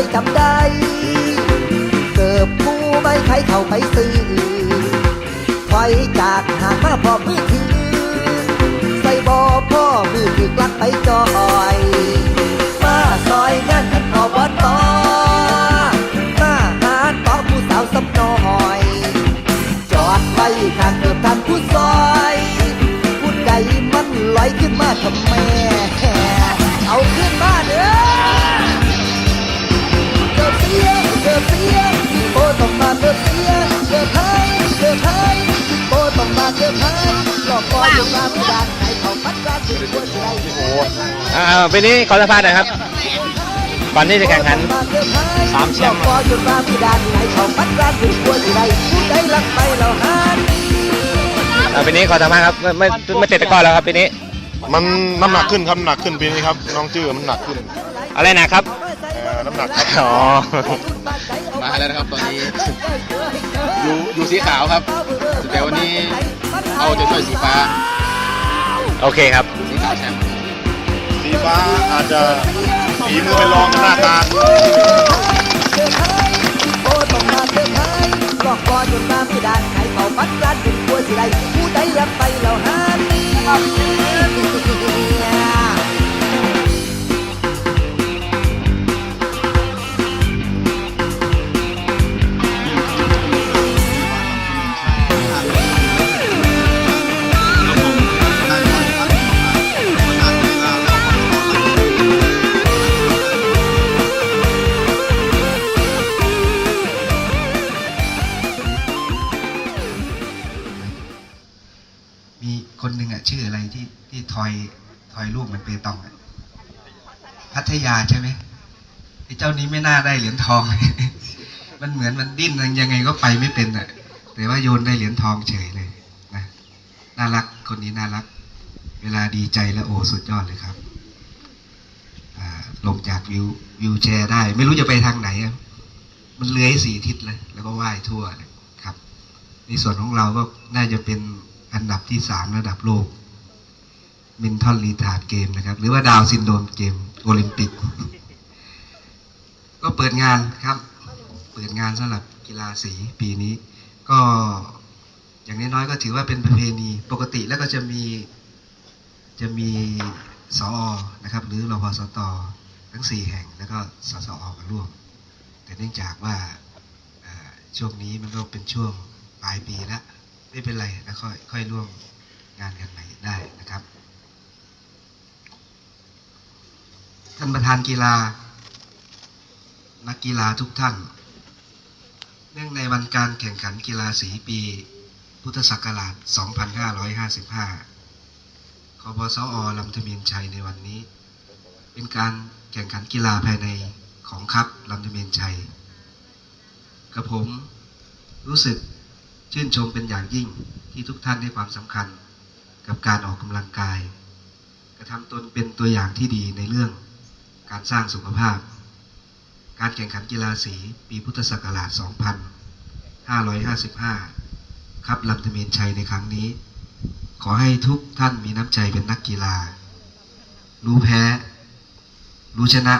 ดีจำได้จำได้เกิบผู้ไม่ใครเข้าไปซื้อถอยจากหางมาพอมือถือ ใส่บอพ่อมือถือกลัดไปจอ องมาเกิดไทยหลอกคอยอยู่มาไม่ได้ให้เขาปัดกลารถึงตัวใจอ่าปีนี้ขอสัมภาษณ์หน่อยครับ ก่อนที่จะแข่งขันสามแชมป์หลอกคอยอยู่มาไม่ได้ให้เขาปัดกลารถึงตัวใจผู้ใดรักไปเราหาอ่าปีนี้ขอสัมภาษณ์ครับไม่ไม่ไม่เตะตะกร้อแล้วครับปีนี้ มันน้ำหนักขึ้นครับน้ำหนักขึ้นปีนี้ครับน้องจื้อมันหนักขึ้นอะไรนะครับเอ่อน้ำหนักครับอ๋อมาแล้วนะครับตอนนี้ อยู่อยู่สีขาวครับแต่วันนี้ เอาใจะช่วยสีฟ้าโอเคครับ สีขาวแชมป์สีฟ้าอาจจะฝีมือไปลองหน้าตาโอ้ต้องมาเธอไทยหลอกคอยอยู่มาไม่ได้ให้เขาปัดกลารถึงตัวใจผู้ใดรักไปเราหามี ที่ที่ทอยทอยลูกเหมือนเปตองพัทยาใช่ไหมไอ้เจ้านี้ไม่น่าได้เหรียญทอง มันเหมือนมันดิ้นยังไงก็ไปไม่เป็นอะแต่ว่าโยนได้เหรียญทองเฉยเลยนะน่ารักคนนี้น่ารัก เวลาดีใจแล้วโอ้สุดยอดเลยครับลงจากวิววิวแชร์ได้ ไม่รู้จะไปทางไหนมันเลื้อยสี่ทิศเลย แล้วก็ว่ายทั่วเลยครับ ในส่วนของเราก็น่าจะเป็นอันดับที่สามระดับโลก มินทอนรีทาร์ดเกมนะครับ หรือว่าดาวซินโดมเกมโอลิมปิก ก็เปิดงานครับ เปิดงานสำหรับกีฬาสีปีนี้ ก็อย่างน้อยๆก็ถือว่าเป็นประเพณีปกติแล้วก็จะมีจะมีสอนะครับ หรือรพสตทั้งสี่แห่งแล้วก็สสอมาร่วม แต่เนื่องจากว่าช่วงนี้มันก็เป็นช่วงปลายปีแล้วไม่เป็นไรนะค่อยค่อยร่วมงานกันใหม่ได้นะครับ ท่านประธานกีฬา นักกีฬาทุกท่าน เนื่องในวันการแข่งขันกีฬาสีปี พุทธศักราช 2555 คบสอลำธเมียนชัยในวันนี้ เป็นการแข่งขันกีฬาภายในของครับลำธเมียนชัยกับผมรู้สึกชื่นชมเป็นอย่างยิ่งที่ทุกท่านให้ความสำคัญกับการออกกำลังกาย กระทำตนเป็นตัวอย่างที่ดีในเรื่อง การสร้างสุขภาพ การแข่งขันกีฬาสี ปีพุทธศักราช 2555 ครับลำธเมนชัยในครั้งนี้ ขอให้ทุกท่านมีน้ำใจเป็นนักกีฬา รู้แพ้ รู้ชนะ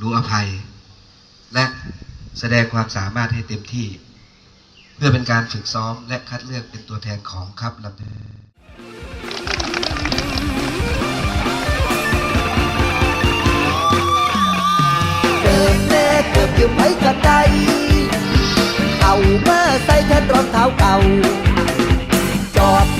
รู้อภัย และแสดงความสามารถให้เต็มที่ เพื่อเป็นการฝึกซ้อมและคัดเลือกเป็นตัวแทนของครับลำเนิน เกิดอยู่ไปกันใดเอามาใส่แทนรองเท้าเก่า จอด